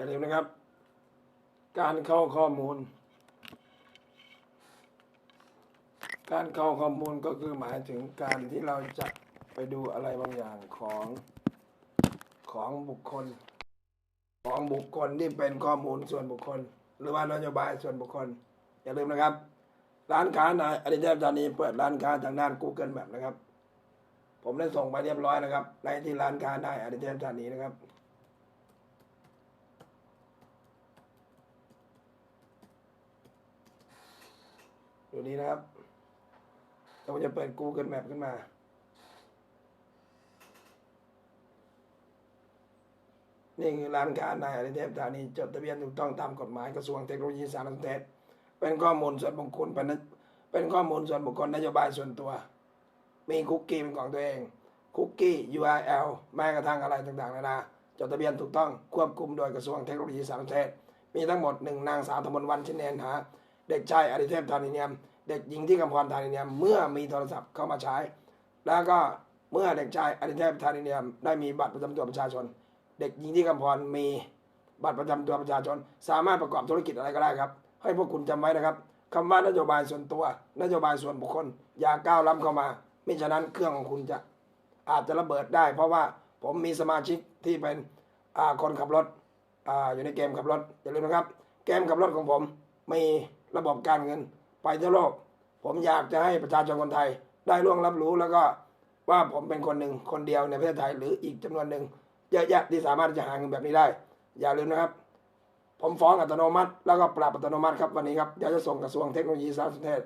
อย่าลืมนะครับ การเข้าข้อมูล การเข้าข้อมูลก็คือหมายถึงการที่เราจะไปดูอะไรบางอย่างของของบุคคล ของบุคคลที่เป็นข้อมูลส่วนบุคคล หรือว่านโยบายส่วนบุคคล อย่าลืมนะครับ ร้านค้านอดิเทพธานีเปิดร้านค้าทางด้าน Google Map นะครับ ผมได้ส่งไปเรียบร้อยนะครับในที่ร้านค้านายอดิเทพธานีนะครับ ดูนี้นะครับเราจะเปิด Google Map ขึ้นมานี่คือร้านค้าในายอริเทพธานีจดทะเบียนถูกต้องตามกฎหมายกระทรวงเทคโนโลยีสารสนเทศ เป็นข้อมูลส่วนบุคคลเป็นเป็นข้อมูลส่วนบุคคลนโยบายส่วนตัว มีคุกกี้เป็นของตัวเอง คุกกี้ URL แม้กระทั่งอะไรต่างๆนานาจดทะเบียนถูกต้องควบคุมโดยกระทรวงเทคโนโลยีสารสนเทศ มีทั้งหมดหนึ่งนางสาวธมนวันชินเนนหา เด็กชายอดิเทพธานีเนียม เด็กหญิงที่กำพรธานีเนียม เมื่อมีโทรศัพท์เข้ามาใช้ แล้วก็เมื่อเด็กชายอดิเทพธานีเนียม ได้มีบัตรประจำตัวประชาชน เด็กหญิงที่กำพรมีบัตรประจำตัวประชาชน สามารถประกอบธุรกิจอะไรก็ได้ครับ ให้พวกคุณจำไว้นะครับคำว่านโยบายส่วนตัว นโยบายส่วนบุคคล อย่าก้าวล้ำเข้ามาไม่ฉะนั้นเครื่องของคุณจะอาจจะระเบิดได้ เพราะว่าผมมีสมาชิกที่เป็นคนขับรถออยู่ในเกมขับรถอย่าลืมนะครับ เกมขับรถของผมมี ระบบการเงินไปทั่วโลก ผมอยากจะให้ประชาชนคนไทย ได้ร่วงรับรู้แล้วก็ว่าผมเป็นคนหนึ่งคนเดียวในประเทศไทยหรืออีกจำนวนหนึ่งเยอะแยะที่สามารถจะหาเงินแบบนี้ได้ อย่าลืมนะครับ ผมฟ้องอัตโนมัติ แล้วก็ปรับอัตโนมัติครับวันนี้ครับเดี๋ยวจะส่งกระทรวงเทคโนโลยีสารสนเทศ